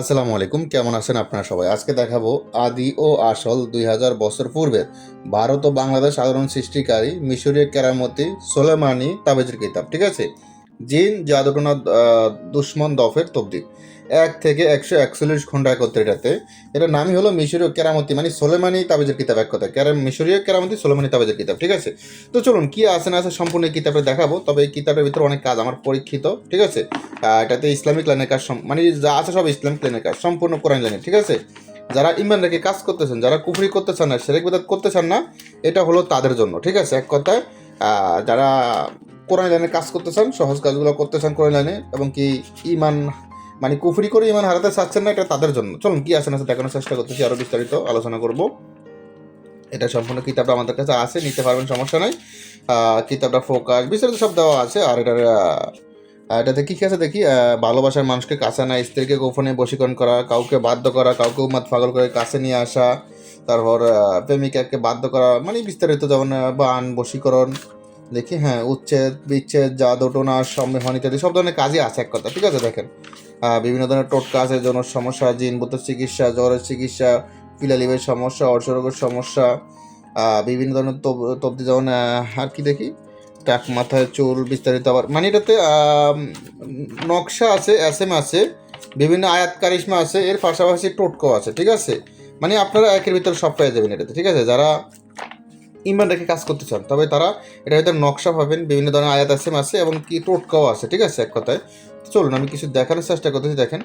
আসসালামু আলাইকুম, কেমন আছেন আপনারা সবাই? আজকে দেখাবো আদি ও আসল দুই হাজার বছর পূর্বের ভারত ও বাংলাদেশ সাধারণ সৃষ্টিকারী মিশরীয় কেরামতি সোলেমানি তাবেজের কিতাব, ঠিক আছে? জিন জাদুটনা আহ, দুশ্মন দফের তবদি এক থেকে একশো একচল্লিশ ঘণ্টা একত্রে এটাতে। এটার নামই হলো মিশরীয় কেরামতি মানে সোলেমানি তাবেজের কিতাব এক কথা কেরাম মিশরীয় কেরামতি সোলেমানি তাবেজের কিতাব ঠিক আছে? তো চলুন কি আছে না আছে সম্পূর্ণ এই কিতাবে দেখাবো তবে এই কিতাবের ভিতরে অনেক কাজ আমার পরীক্ষিত ঠিক আছে? এটাতে ইসলামিক লাইনের কাজ মানে যা আছে সব ইসলামিক লাইনের কাজ সম্পূর্ণ কোরআন লাইনের ঠিক আছে? যারা ইমান রেখে কাজ করতেছেন যারা কুফরি করতে চান না সেরেক বেদাত করতে চান না এটা হলো তাদের জন্য ঠিক আছে? এক কথায় যারা কোরআন লাইনে কাজ করতে চান, সহজ কাজগুলো করতে চান কোরআন লাইনে, এবং কি ইমান মানে কুফরি করে ইমান হারাতে চাচ্ছেন না, এটা তাদের জন্য। চলুন, কি আছে না দেখানোর চেষ্টা করতেছি আরও বিস্তারিত আলোচনা করব। এটা সম্পূর্ণ কিতাবটা আমাদের কাছে আছে, নিতে পারবেন, সমস্যা নাই। কিতাবটা ফোকাস, বিস্তারিত সব দেওয়া আছে, আর এটার এটাতে কি কি আছে দেখি ভালোবাসার মানুষকে কাছে না, স্ত্রীকে গোপনে বশীকরণ করা, কাউকে বাধ্য করা, কাউকে উন্মাদ পাগল করে কাছে নিয়ে আসা, তারপর প্রেমিকাকে বাধ্য করা মানে বিস্তারিত যেমন বান, বশীকরণ দেখি হ্যাঁ উচ্ছেদ, বিচ্ছেদ জাদুটোনা সম্মেহন ইত্যাদি সব ধরনের কাজই আছে এক কথা ঠিক আছে, দেখেন। বিভিন্ন ধরনের টোটকা আছে যৌন সমস্যা, জিন ভূতের চিকিৎসা, জ্বরের চিকিৎসা, পিলালিভের সমস্যা, অর্শরোগের সমস্যা বিভিন্ন ধরনের তব- তবদি যেমন আর কি দেখি? টাক মাথায় চুল, বিস্তারিত আবার মানে এটাতে নকশা আছে এস এম আছে, বিভিন্ন আয়াত কারিশমা আছে, এর পাশাপাশি টোটকাও আছে, ঠিক আছে? মানে আপনারা একের ভিতরে সব পেয়ে যাবেন এটাতে, ঠিক আছে? যারা ইমান রেখে কাজ করতে চান। তবে তারা এটা হয়তো নকশা পাবেন, বিভিন্ন ধরনের আয়াত এম আছে এবং কি টোটকাও আছে, ঠিক আছে, এক কথায়। চলুন, আমি কিছু দেখানোর চেষ্টা করতেছি, দেখেন।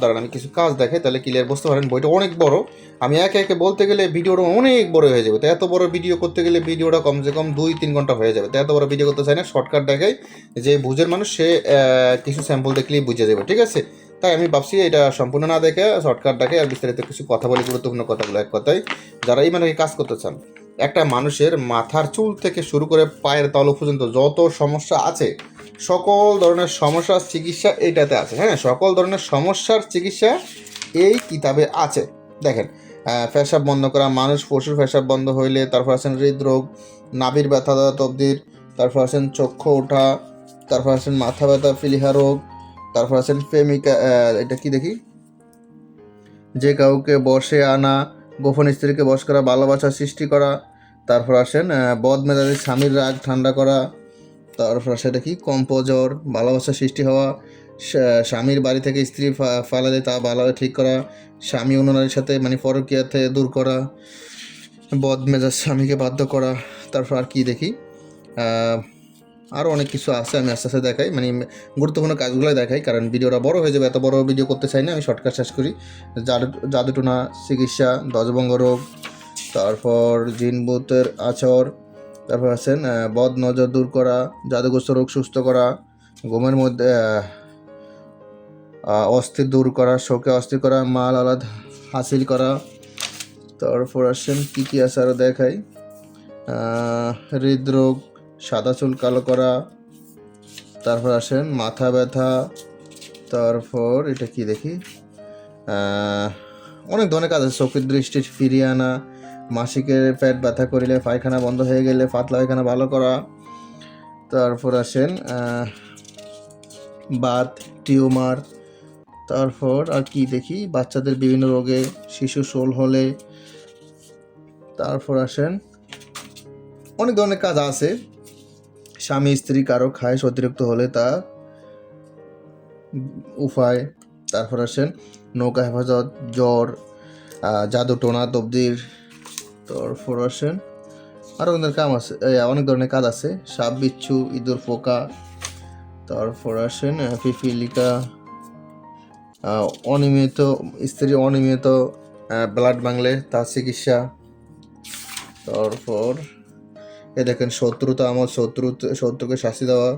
দাঁড়ান, আমি কিছু কাজ দেখাই, তাহলে ক্লিয়ার বুঝতে পারেন, বইটা অনেক বড়। আমি একে একে বলতে গেলে ভিডিওটা অনেক বড় হয়ে যাবে। তো এত বড় ভিডিও করতে গেলে ভিডিওটা কমসে কম দুই তিন ঘণ্টা হয়ে যাবে। তো এত বড় ভিডিও করতে চাই না শর্টকাট দেখাই যে বুঝের মানুষ, সে কিছু স্যাম্পল দেখলেই বুঝে যাবে, ঠিক আছে? তাই আমি ভাবছি এটা সম্পূর্ণ না দেখে শর্টকাট দেখে আর বিস্তারিত কিছু কথা বলি, গুরুত্বপূর্ণ কথাগুলো এক কথায়। যারা এই মানে কাজ করতে চান একটা মানুষের মাথার চুল থেকে শুরু করে পায়ের তল পর্যন্ত যত সমস্যা আছে, সকল ধরনের সমস্যার চিকিৎসা এইটাতে আছে। হ্যাঁ সকল ধরনের সমস্যার চিকিৎসা এই কিতাবে আছে। দেখেন পেশাব বন্ধ করা মানুষ, পশুর পেশাব বন্ধ হইলে তারপর আছেন হৃদরোগ, নাভির ব্যথা তবদির, তারপর আছেন চক্ষু ওঠা, তারপর আছেন মাথা ব্যথা, ফিলিহা রোগ, তারপর আছেন প্রেমিকা এটা কি দেখি? যে কাউকে বসে আনা গোপন স্ত্রীকে বশ করা, ভালোবাসা সৃষ্টি করা, তারপর আসেন বদ মেজাজের স্বামীর রাগ ঠান্ডা করা, তারপর সেটা কি কম্পোজর, ভালোবাসা সৃষ্টি হওয়া স্বামীর বাড়ি থেকে স্ত্রী ফালালে তা ভালোভাবে ঠিক করা, স্বামী অন্যনারীর সাথে মানে পরকীয়াতে দূর করা, বদ মেজাজ স্বামীকে বাধ্য করা, তারপর আর কি দেখি আরও অনেক কিছু আছে, আমি আস্তে আস্তে দেখাই। মানে গুরুত্বপূর্ণ কাজগুলো দেখাই, কারণ ভিডিওটা বড় হয়ে যাবে, এত বড় ভিডিও করতে চাই না, আমি শর্টকাট শেষ করি। জাদু, জাদুটোনা, চিকিৎসা দজবঙ্গ রোগ, তারপর জিনবুতের আচর, তারপর আছেন বদ নজর দূর করা, জাদুগ্রস্ত রোগ সুস্থ করা, ঘুমের মধ্যে অস্থির দূর করা, শোকে অস্থির করা, মাল আলাদ হাসিল করা, তারপর আসেন কী কী আছে আরও দেখাই হৃদরোগ সাদা চুল কালো করা, তারপর আসেন মাথা ব্যথা, তারপর এটা কি দেখি? অনেক ধরনের কাজ আছে, চোখের দৃষ্টি ফিরিয়ে আনা, মাসিকের পেট ব্যথা করিলে পায়খানা বন্ধ হয়ে গেলে পাতলা পায়খানা ভালো করা, তারপর আসেন বাত, টিউমার, তারপর আর কি দেখি? বাচ্চাদের বিভিন্ন রোগে, শিশু শোল হলে, তারপর আসেন, অনেক ধরনের কাজ আছে। স্বামী স্ত্রী কারও খায় অতিরিক্ত হলে তা উপায় তারপর আসেন নৌকা হেফাজত জ্বর আহ, জাদু টোনা তবদির। তারপর আসেন আরও অনেক কাম আছে অনেক ধরনের কাজ আছে। সাপ বিচ্ছু ইঁদুর পোকা। তারপর আসেন পিপিলিকা। অনিয়মিত স্ত্রী অনিয়মিত ব্লাড বাংলে তার চিকিৎসা। তারপর এ দেখেন শত্রুতা আমার শত্রু, শত্রুকে শাস্তি দেওয়া,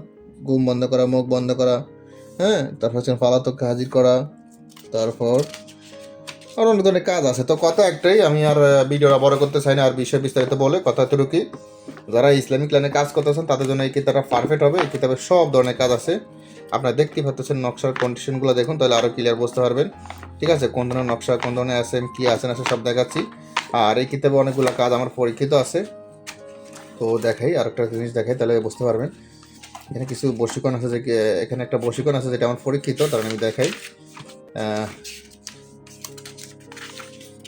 ঘুম বন্ধ করা, মুখ বন্ধ করা হ্যাঁ? তারপর হচ্ছে পালাতককে হাজির করা, তারপর আর অনেক ধরনের কাজ আছে। তো কথা একটাই, আমি আর ভিডিওটা বড় করতে চাই না, আর বিষয় বিস্তারিত বলে কথা এতটুকুই যারা ইসলামিক লাইনে কাজ করতেছেন, তাদের জন্য এই কিতাবটা পারফেক্ট হবে। এই কিতাবে সব ধরনের কাজ আছে। আপনারা দেখতেই পাচ্ছেন নকশার কন্ডিশনগুলো দেখুন, তাহলে আরও ক্লিয়ার বুঝতে পারবেন। ঠিক আছে? কোন ধরনের নকশা, কোন ধরনের আছে, কী আছে না আছে সব দেখাচ্ছি। আর এই কিতাবে অনেকগুলো কাজ আমার পরীক্ষিত আছে। তো দেখাই আর একটা জিনিস দেখাই, তাহলে বুঝতে পারবেন। এখানে কিছু বশীকরণ আছে যে, এখানে একটা বশীকরণ আছে যেটা আমার পরীক্ষিত, তার আমি দেখাই।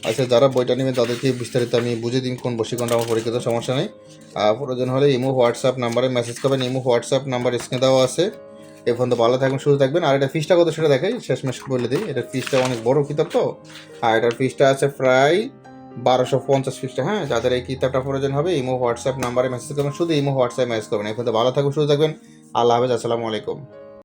আচ্ছা যারা বইটা নেবেন তাদেরকে বিস্তারিত আমি বুঝে দিন কোন বশীকরণটা আমার পরীক্ষিত, সমস্যা নেই। আর প্রয়োজন হলে ইমো, হোয়াটসঅ্যাপ নাম্বারে মেসেজ করবেন, ইমো, হোয়াটসঅ্যাপ নাম্বার স্ক্রিনে দেওয়া আছে। এ পর্যন্ত ভালো থাকবেন সুস্থ থাকবেন। আর এটা ফিসটা কত সেটা দেখাই, শেষমেশ বলে দিই। এটার ফিসটা অনেক বড় কিতাব তো। আর এটার ফিসটা আছে প্রায় বারোশো পঞ্চাশ খ্রিস্টে হ্যাঁ? যাদের এই কিতাবটা প্রয়োজন হবে, ইমো, হোয়াটসঅ্যাপ নাম্বারে মেসেজ করবেন, শুধু ইমো, হোয়াটসঅ্যাপ মেসেজ করবেন। এখন ভালো থাকুন শুধু থাকবেন। আল্লাহ হাফেজ, আসসালামু আলাইকুম।